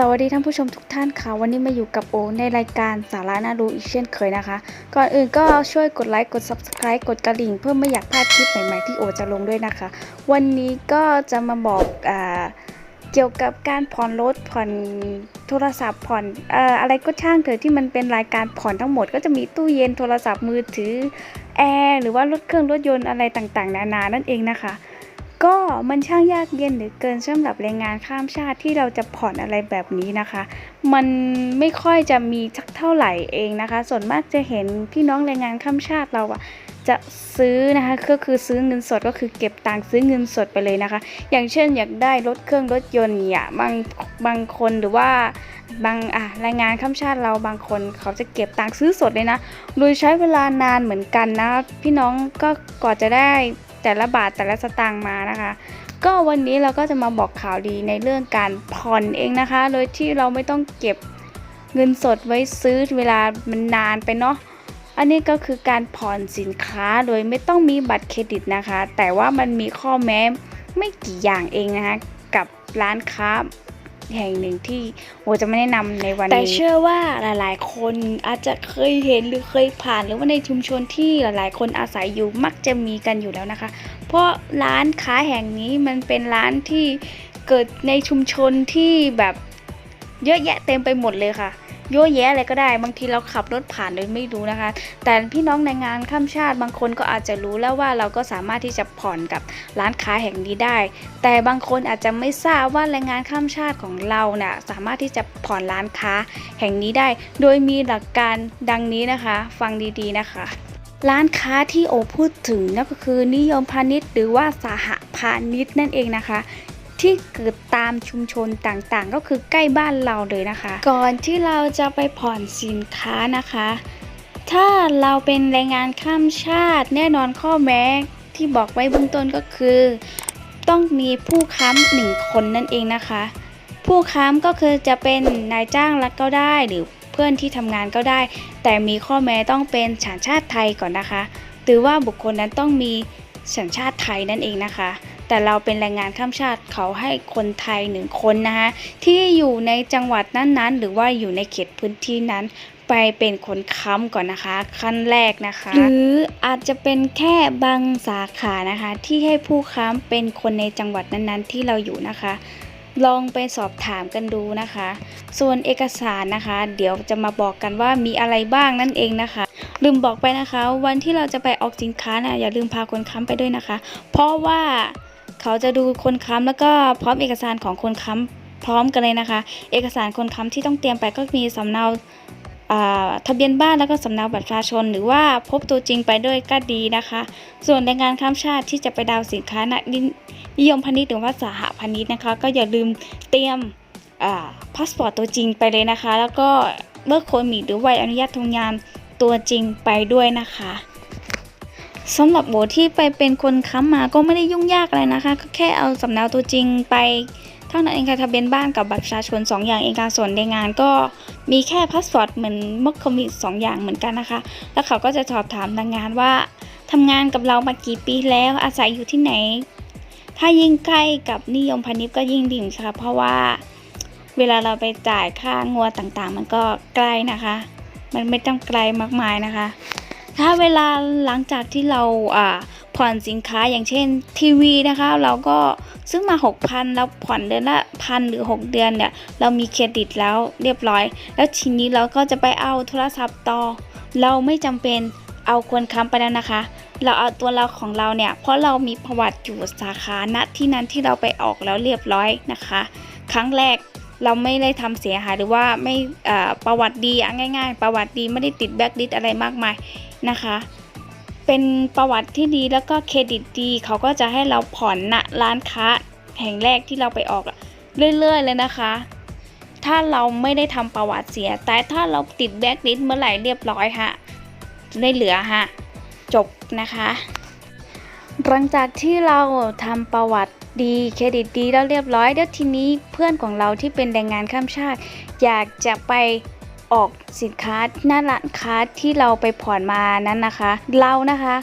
สวัสดีท่านผู้ชมทุกท่านค่ะ วันนี้มาอยู่กับโอในรายการสาระน่ารู้อีกเช่นเคยนะคะ ก่อนอื่นก็ช่วยกดไลค์กด subscribe กดกระดิ่ง เพื่อไม่อยากพลาดคลิปใหม่ ๆ ที่โอจะลงด้วยนะคะ วันนี้ก็จะมาบอกอ่าเกี่ยวกับการผ่อนรถผ่อนโทรศัพท์ผ่อนเอ่ออะไรก็ช่างเถอะที่มันเป็นรายการผ่อนทั้งหมด ก็จะมีตู้เย็นโทรศัพท์มือถือแอร์หรือว่ารถเครื่องรถยนต์อะไรต่างๆ นานานั่นเองนะคะ ก็มันช่างยากเย็นเหลือเกินสำหรับแรงงานข้ามชาติที่เราจะผ่อนอะไรแบบนี้นะคะ มันไม่ค่อยจะมีสักเท่าไหร่เองนะคะ ส่วนมากจะเห็นพี่น้องแรงงานข้ามชาติเราอะจะซื้อนะคะก็คือซื้อเงินสดก็คือเก็บตังค์ซื้อเงินสดไปเลยนะคะ อย่างเช่นอยากได้รถเครื่องรถยนต์เนี่ยบางบางคนหรือว่าบางอะแรงงานข้ามชาติเราบางคนเขาจะเก็บตังค์ซื้อสดเลยนะโดยใช้เวลานานเหมือนกันนะ พี่น้องก็กว่าจะได้ แต่ละบาทแต่ละสตางค์มานะคะ ก็วันนี้เราก็จะมาบอกข่าวดีในเรื่องการผ่อนเองนะคะ โดยที่เราไม่ต้องเก็บเงินสดไว้ซื้อเวลามันนานไปเนาะอันนี้ก็คือการผ่อนสินค้าโดยไม่ต้องมีบัตรเครดิตนะคะ แต่ว่ามันมีข้อแม้ไม่กี่อย่างเองนะคะ กับร้านค้า แห่งหนึ่งที่โอจะไม่แนะนำในวันนี้ แต่เชื่อว่าหลาย ๆ คนอาจจะเคยเห็นหรือเคยผ่านหรือว่าในชุมชนที่หลาย ๆ คนอาศัยอยู่มักจะมีกันอยู่แล้วนะคะ เพราะร้านค้าแห่งนี้มันเป็นร้านที่เกิดในชุมชนที่แบบเยอะแยะเต็มไปหมดเลยค่ะ ยอะแยะอะไรก็ได้ บางทีเราขับรถผ่านโดยไม่รู้นะคะ แต่พี่น้องในงานข้ามชาติบางคนก็อาจจะรู้แล้วว่าเราก็สามารถที่จะผ่อนกับร้านค้าแห่งนี้ได้ แต่บางคนอาจจะไม่ทราบว่าแรงงานข้ามชาติของเราเน่ะสามารถที่จะผ่อนร้านค้าแห่งนี้ได้ โดยมีหลักการดังนี้นะคะ ฟังดีๆนะคะร้านค้าที่โอพูดถึงนั่นก็คือนิยมพาณิชย์หรือว่าสหพาณิชย์นั่นเองนะคะ ที่เกิดตามชุมชนต่างๆ ก็คือใกล้บ้านเราเลยนะคะ ก่อนที่เราจะไปผ่อนสินค้านะคะ ถ้าเราเป็นแรงงานข้ามชาติ แน่นอนข้อแม้ที่บอกไว้เบื้องต้นก็คือ ต้องมีผู้ค้ำหนึ่งคนนั่นเองนะคะ ผู้ค้ำก็คือจะเป็นนายจ้างรัฐก็ได้หรือเพื่อนที่ทำงานก็ได้ แต่มีข้อแม้ต้องเป็นสัญชาติไทยก่อนนะคะ หรือว่าบุคคลนั้นต้องมีสัญชาติไทยนั่นเองนะคะ แต่เราเป็นแรงงานข้ามชาติเขาให้คนไทยหนึ่งคนนะคะที่อยู่ในจังหวัดนั้นๆ หรือว่าอยู่ในเขตพื้นที่นั้นไปเป็นคนค้ำก่อนนะคะ ขั้นแรกนะคะ หรืออาจจะเป็นแค่บางสาขานะคะ ที่ให้ผู้ค้ำเป็นคนในจังหวัดนั้นๆ ที่เราอยู่นะคะ ลองไปสอบถามกันดูนะคะ ส่วนเอกสารนะคะ เดี๋ยวจะมาบอกกันว่ามีอะไรบ้างนั่นเองนะคะ ลืมบอกไปนะคะ วันที่เราจะไปออกสินค้านะอย่าลืมพาคนค้ำไปด้วยนะคะ เพราะว่า เขาจะดูคนค้ำแล้วก็พร้อมเอกสารของคนค้ำพร้อมกันเลยนะคะ เอกสารคนค้ำที่ต้องเตรียมไปก็มีสำเนาทะเบียนบ้านแล้วก็สำเนาบัตรประชาชน หรือว่าพบตัวจริงไปด้วยก็ดีนะคะ ส่วนแรงงานข้ามชาติที่จะไปดาวสินค้านะนิยมพาณิชย์หรือว่าสหพาณิชย์นะคะ ก็อย่าลืมเตรียมพาสปอร์ตตัวจริงไปเลยนะคะ แล้วก็เลิกโคมิหรือใบอนุญาตทำงานตัวจริงไปด้วยนะคะ สำหรับโบที่ไปเป็นคนค้ำมาก็ไม่ได้ยุ่งยากอะไรนะคะก็แค่เอาสำเนาตัวจริงไปเท่านั้นเองค่ะทะเบียนบ้านกับบัตรประชาชน 2 อย่างเองการส่วนในงานก็มีแค่พาสปอร์ตเหมือนมกคอมิสองอย่างเหมือนกันนะคะ แล้วเขาก็จะสอบถามทางงานว่าทำงานกับเรามากี่ปีแล้วอาศัยอยู่ที่ไหน ถ้ายิ่งใกล้กับนิยมพาณิชย์ก็ยิ่งดิ่งค่ะเพราะว่าเวลาเราไปจ่ายค่างัวต่างๆ มันก็ใกล้นะคะ มันไม่ต้องไกลมากมายนะคะ ถ้าเวลาหลังจากที่เราอ่าผ่อนสินค้าอย่างเช่นทีวีนะคะ เราก็ซื้อมา 6,000เราผ่อนเดือนละพันหรือ 6 เดือนเนี่ย เรามีเครดิตแล้วเรียบร้อย แล้วทีนี้เราก็จะไปเอาโทรศัพท์ต่อ เราไม่จำเป็นเอาควนค้ำไปแล้วนะคะ เราเอาตัวเราของเราเนี่ย เพราะเรามีประวัติอยู่สาขาณที่นั้นที่เราไปออกแล้วเรียบร้อยนะคะ ครั้งแรกเราไม่ได้ทำเสียหายหรือว่าไม่ประวัติดีอะง่าย ๆ ประวัติดีไม่ได้ติดแบ็กลิสอะไรมากมาย นะคะ เป็นประวัติที่ดีแล้วก็เครดิตดีเขาก็จะให้เราผ่อนณร้านค้าแห่งแรกที่เราไปออกเรื่อยๆเลยนะคะ ถ้าเราไม่ได้ทำประวัติเสีย แต่ถ้าเราติดแบ็กลิสเมื่อไหร่เรียบร้อยฮะได้เหลือฮะจบนะคะ หลังจากที่เราทำประวัติดีเครดิตดีแล้วเรียบร้อยแล้วทีนี้เพื่อนของเราที่เป็นแรงงานข้ามชาติ อยากจะไป ออกสินค้าหน้าร้านค้าที่เราไปผ่อนมานั้นนะคะ เรานะคะ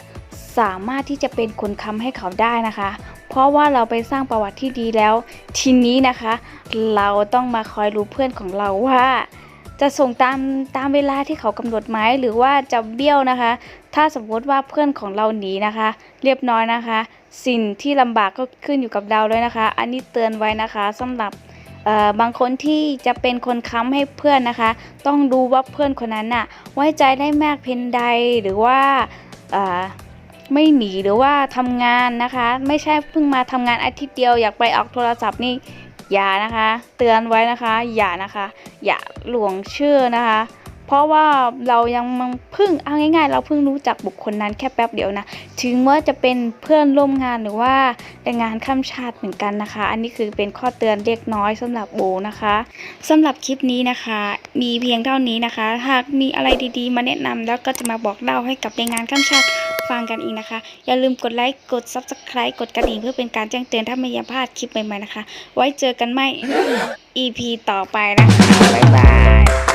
สามารถที่จะเป็นคนค้ำให้เขาได้นะคะ เพราะว่าเราไปสร้างประวัติที่ดีแล้ว ทีนี้นะคะ เราต้องมาคอยรู้เพื่อนของเราว่า จะส่งตามตามเวลาที่เขากำหนดไหมหรือว่าจะเบี้ยวนะคะ ถ้าสมมติว่าเพื่อนของเราหนีนะคะ เรียบร้อยนะคะ สิ่งที่ลำบากก็ขึ้นอยู่กับเราเลยนะคะ อันนี้เตือนไว้นะคะสำหรับ บางคนที่จะเป็นคนค้ำให้เพื่อนนะคะ ต้องดูว่าเพื่อนคนนั้นน่ะไว้ใจได้มากเพียงใดหรือว่าไม่หนีหรือว่าทำงานนะคะ ไม่ใช่เพิ่งมาทำงานอาทิตย์เดียวอยากไปออกโทรศัพท์นี่อย่านะคะ เตือนไว้นะคะ อย่านะคะ อย่าหลวงเชื่อนะคะ เพราะว่าเรายังมังเพิ่งเอาง่ายๆ เราเพิ่งรู้จักบุคคลนั้นแค่แป๊บเดียวนะ ถึงว่าจะเป็นเพื่อนร่วมงานหรือว่าแรงงานข้ามชาติเหมือนกันนะคะ อันนี้คือเป็นข้อเตือนเล็กน้อยสำหรับโบนะคะสำหรับคลิปนี้นะคะ มีเพียงเท่านี้นะคะ หากมีอะไรดีๆ มาแนะนำแล้วก็จะมาบอกเล่าให้กับแรงงานข้ามชาติฟังกันอีกนะคะ อย่าลืมกดไลค์กด subscribe กดกระดิ่งเพื่อเป็นการแจ้งเตือนถ้าไม่อยากพลาดคลิปใหม่ๆนะคะ ไว้เจอกันใหม่ EP ต่อไปนะคะบ๊ายบาย